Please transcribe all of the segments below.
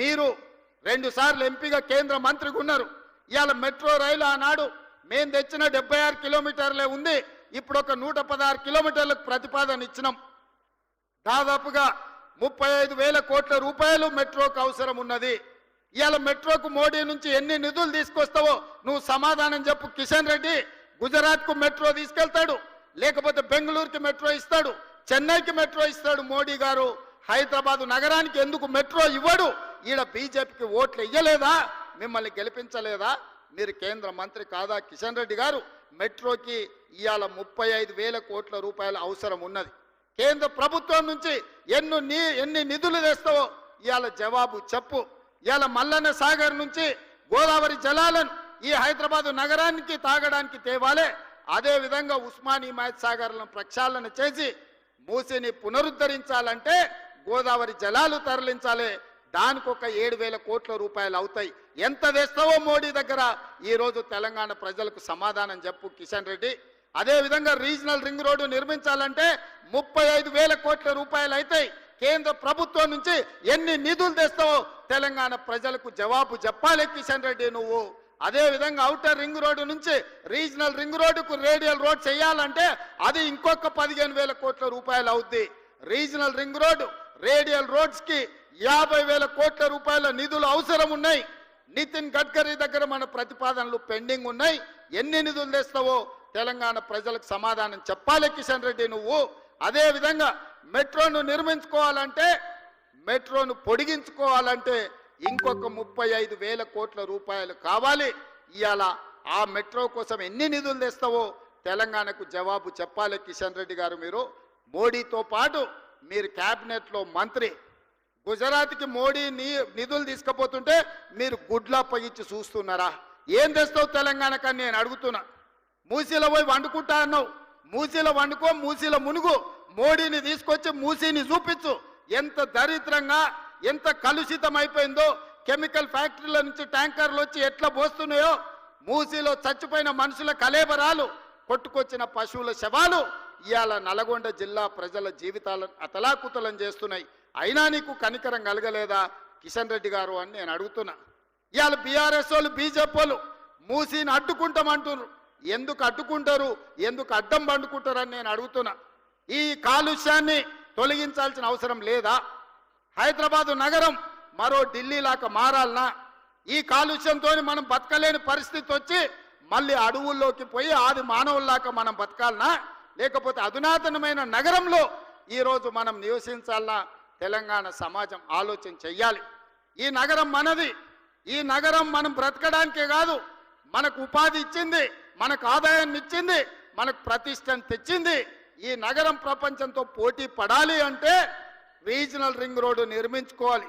మీరు రెండు సార్లు ఎంపీగా కేంద్ర మంత్రిగా ఉన్నారు. ఇవాళ మెట్రో రైలు ఆనాడు మేము తెచ్చిన డెబ్బై ఆరు కిలోమీటర్లే ఉంది. ఇప్పుడు ఒక నూట పదహారు కిలోమీటర్లకు ప్రతిపాదన ఇచ్చినాం. దాదాపుగా ముప్పై ఐదు వేల కోట్ల రూపాయలు మెట్రోకు అవసరం ఉన్నది. ఇవాళ మెట్రోకు మోడీ నుంచి ఎన్ని నిధులు తీసుకొస్తావో నువ్వు సమాధానం చెప్పు. కిషన్ రెడ్డి గుజరాత్కు మెట్రో తీసుకెళ్తాడు. లేకపోతే బెంగళూరుకి మెట్రో ఇస్తాడు. చెన్నైకి మెట్రో ఇస్తాడు మోడీ గారు. హైదరాబాద్ నగరానికి ఎందుకు మెట్రో ఇవ్వడు? ఈడ బీజేపీకి ఓట్లు ఇయ్యలేదా? మిమ్మల్ని గెలిపించలేదా? మీరు కేంద్ర మంత్రి కాదా? కిషన్ రెడ్డి గారు మెట్రోకి ఇవాళ ముప్పై ఐదు వేల కోట్ల రూపాయల అవసరం ఉన్నది. కేంద్ర ప్రభుత్వం నుంచి ఎన్ని నీ ఎన్ని నిధులు తెస్తావో ఇవాళ జవాబు చెప్పు. ఇవాళ మల్లన్న సాగర్ నుంచి గోదావరి జలాలను ఈ హైదరాబాద్ నగరానికి తాగడానికి తేవాలే. అదేవిధంగా ఉస్మానీ మహత్ సాగర్లను ప్రక్షాళన చేసి మూసిని పునరుద్ధరించాలంటే గోదావరి జలాలు తరలించాలి. దానికి ఒక ఏడు వేల కోట్ల రూపాయలు అవుతాయి. ఎంత వేస్తావో మోడీ దగ్గర? ఈరోజు తెలంగాణ ప్రజలకు సమాధానం చెప్పు కిషన్ రెడ్డి. అదేవిధంగా రీజనల్ రింగ్ రోడ్డు నిర్మించాలంటే ముప్పై ఐదు వేల కోట్ల రూపాయలు అవుతాయి కేంద్ర ప్రభుత్వం నుంచి ఎన్ని నిధులు తెస్తావో తెలంగాణ ప్రజలకు జవాబు చెప్పాలి కిషన్ రెడ్డి నువ్వు. అదే విధంగా అవుటర్ రింగ్ రోడ్డు నుంచి రీజనల్ రింగ్ రోడ్డుకు రేడియల్ రోడ్ చేయాలంటే అది ఇంకొక పదిహేను వేల కోట్ల రూపాయలు అవుద్ది. రీజనల్ రింగ్ రోడ్డు రేడియల్ రోడ్స్కి యాభై వేల కోట్ల రూపాయల నిధులు అవసరం ఉన్నాయి. నితిన్ గడ్కరీ దగ్గర మన ప్రతిపాదనలు పెండింగ్ ఉన్నాయి. ఎన్ని నిధులు తెస్తావో తెలంగాణ ప్రజలకు సమాధానం చెప్పాలి కిషన్ రెడ్డి నువ్వు. అదేవిధంగా మెట్రోను నిర్మించుకోవాలంటే మెట్రోను పొడిగించుకోవాలంటే ఇంకొక ముప్పై ఐదు వేల కోట్ల రూపాయలు కావాలి. ఇవాళ ఆ మెట్రో కోసం ఎన్ని నిధులు తెస్తావో తెలంగాణకు జవాబు చెప్పాలి కిషన్ రెడ్డి గారు మీరు. మోడీతో పాటు మీరు క్యాబినెట్లో మంత్రి గుజరాత్కి మోడీ నీ నిధులు తీసుకుపోతుంటే మీరు గుడ్లా పగిచ్చి చూస్తున్నారా? ఏం తెస్తావు తెలంగాణకని నేను అడుగుతున్నా. మూసీలో పోయి వండుకుంటా అన్నావు. మూసీలో వండుకో మూసీలో మునుగు. మోడీని తీసుకొచ్చి మూసీని చూపించు. ఎంత దరిద్రంగా ఎంత కలుషితం అయిపోయిందో కెమికల్ ఫ్యాక్టరీల నుంచి ట్యాంకర్లు వచ్చి ఎట్లా పోస్తున్నాయో. మూసీలో చచ్చిపోయిన మనుషుల కలేబరాలు కొట్టుకొచ్చిన పశువుల శవాలు ఇవాళ నల్గొండ జిల్లా ప్రజల జీవితాలను అతలాకుతలం చేస్తున్నాయి. అయినా నీకు కనికరం కలగలేదా? కిషన్ రెడ్డి గారు అని నేను అడుగుతున్నా. ఇవాళ బీఆర్ఎస్ వాళ్ళు బీజేపీ వాళ్ళు మూసీని అడ్డుకుంటామంటున్నారు. ఎందుకు అడ్డుకుంటారు? ఎందుకు అడ్డం పండుకుంటారని నేను అడుగుతున్నా. ఈ కాలుష్యాన్ని తొలగించాల్సిన అవసరం లేదా? హైదరాబాదు నగరం మరో ఢిల్లీలాగా మారాలనా? ఈ కాలుష్యంతో మనం బతకలేని పరిస్థితి వచ్చి మళ్ళీ అడవుల్లోకి పోయి ఆది మానవుల్లాగా మనం బతకాలనా? లేకపోతే అధునాతనమైన నగరంలో ఈరోజు మనం నివసించాలనా? తెలంగాణ సమాజం ఆలోచన చెయ్యాలి. ఈ నగరం మనది. ఈ నగరం మనం బ్రతకడానికే కాదు. మనకు ఉపాధి ఇచ్చింది మనకు ఆదాయాన్ని ఇచ్చింది మనకు ప్రతిష్టను తెచ్చింది. ఈ నగరం ప్రపంచంతో పోటీ పడాలి అంటే రీజనల్ రింగ్ రోడ్డు నిర్మించుకోవాలి.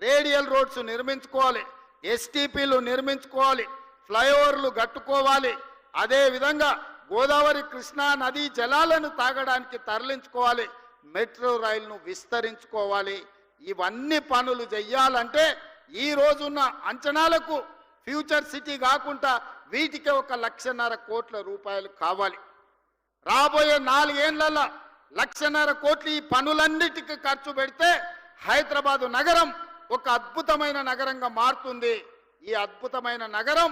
రేడియల్ రోడ్స్ నిర్మించుకోవాలి. ఎస్టీపీలు నిర్మించుకోవాలి. ఫ్లైఓవర్లు కట్టుకోవాలి. అదేవిధంగా గోదావరి కృష్ణా నదీ జలాలను తాగడానికి తరలించుకోవాలి. మెట్రో రైలును విస్తరించుకోవాలి. ఇవన్నీ పనులు చెయ్యాలంటే ఈ రోజున్న అంచనాలకు ఫ్యూచర్ సిటీ కాకుండా వీటికి ఒక లక్షన్నర కోట్ల రూపాయలు కావాలి. రాబోయే నాలుగేళ్ళలో లక్షన్నర కోట్లు ఈ పనులన్నిటికీ ఖర్చు పెడితే హైదరాబాదు నగరం ఒక అద్భుతమైన నగరంగా మారుతుంది. ఈ అద్భుతమైన నగరం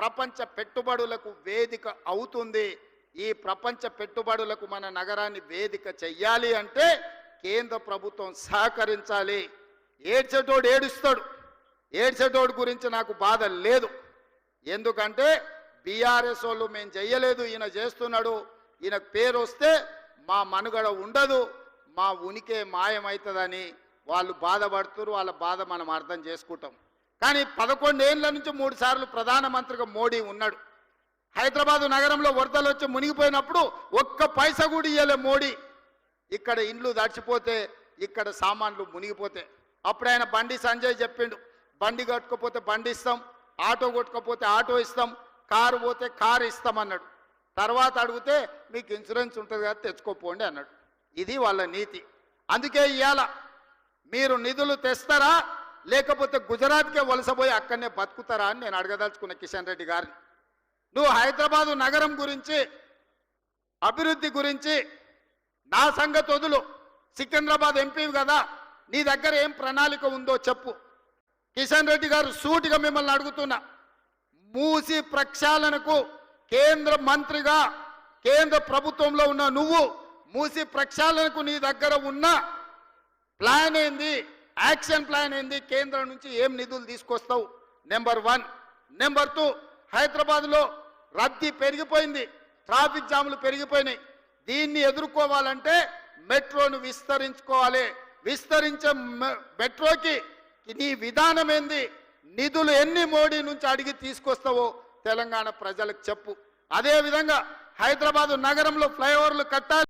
ప్రపంచ పెట్టుబడులకు వేదిక అవుతుంది. ఈ ప్రపంచ పెట్టుబడులకు మన నగరాన్ని వేదిక చెయ్యాలి అంటే కేంద్ర ప్రభుత్వం సహకరించాలి. ఏడ్చేటోడు ఏడుస్తాడు. ఏడ్చేటోడు గురించి నాకు బాధ లేదు. ఎందుకంటే బీఆర్ఎస్ వాళ్ళు మేము చెయ్యలేదు ఈయన చేస్తున్నాడు. ఈయనకు పేరు వస్తే మా మనుగడ ఉండదు మా ఉనికి మాయమవుతుందని వాళ్ళు బాధపడుతున్నారు వాళ్ళ బాధ మనం అర్థం చేసుకుంటాం. కానీ పదకొండేళ్ళ నుంచి మూడు సార్లు ప్రధానమంత్రిగా మోడీ ఉన్నాడు. హైదరాబాదు నగరంలో వరదలు వచ్చి మునిగిపోయినప్పుడు ఒక్క పైసా కూడా ఇయ్యలే మోడీ. ఇక్కడ ఇండ్లు దాచిపోతే ఇక్కడ సామాన్లు మునిగిపోతే. అప్పుడు ఆయన బండి సంజయ్ చెప్పిండు బండి కట్టుకోపోతే బండి ఇస్తాం ఆటో కొట్టుకోపోతే ఆటో ఇస్తాం కారు పోతే కారు ఇస్తాం అన్నాడు. తర్వాత అడిగితే మీకు ఇన్సూరెన్స్ ఉంటుంది కదా తెచ్చుకోపోండి అన్నాడు. ఇది వాళ్ళ నీతి. అందుకే ఇవాళ మీరు నిధులు తెస్తారా లేకపోతే గుజరాత్కే వలసపోయి అక్కడనే బతుకుతారా అని నేను అడగదలుచుకున్న కిషన్ రెడ్డి గారిని. నువ్వు హైదరాబాదు నగరం గురించి అభివృద్ధి గురించి నా సంగతి వదులు. సికింద్రాబాద్ ఎంపీ కదా నీ దగ్గర ఏం ప్రణాళిక ఉందో చెప్పు. కిషన్ రెడ్డి గారు సూటిగా మిమ్మల్ని అడుగుతున్నా. మూసి ప్రక్షాళనకు కేంద్ర మంత్రిగా కేంద్ర ప్రభుత్వంలో ఉన్న నువ్వు మూసి ప్రక్షాళనకు నీ దగ్గర ఉన్న ప్లాన్ ఏంది? యాక్షన్ ప్లాన్ ఏంది? కేంద్రం నుంచి ఏం నిధులు తీసుకొస్తావు? Number one. నెంబర్ టూ హైదరాబాద్లో రద్దీ పెరిగిపోయింది ట్రాఫిక్ జాములు పెరిగిపోయినాయి. దీన్ని ఎదుర్కోవాలంటే మెట్రోను విస్తరించుకోవాలి. విస్తరించే మెట్రోకి నీ విధానం ఏంది? నిధులు ఎన్ని మోడీ నుంచి అడిగి తీసుకొస్తావో తెలంగాణ ప్రజలకు చెప్పు. అదేవిధంగా హైదరాబాదు నగరంలో ఫ్లైఓవర్లు కట్టాలి.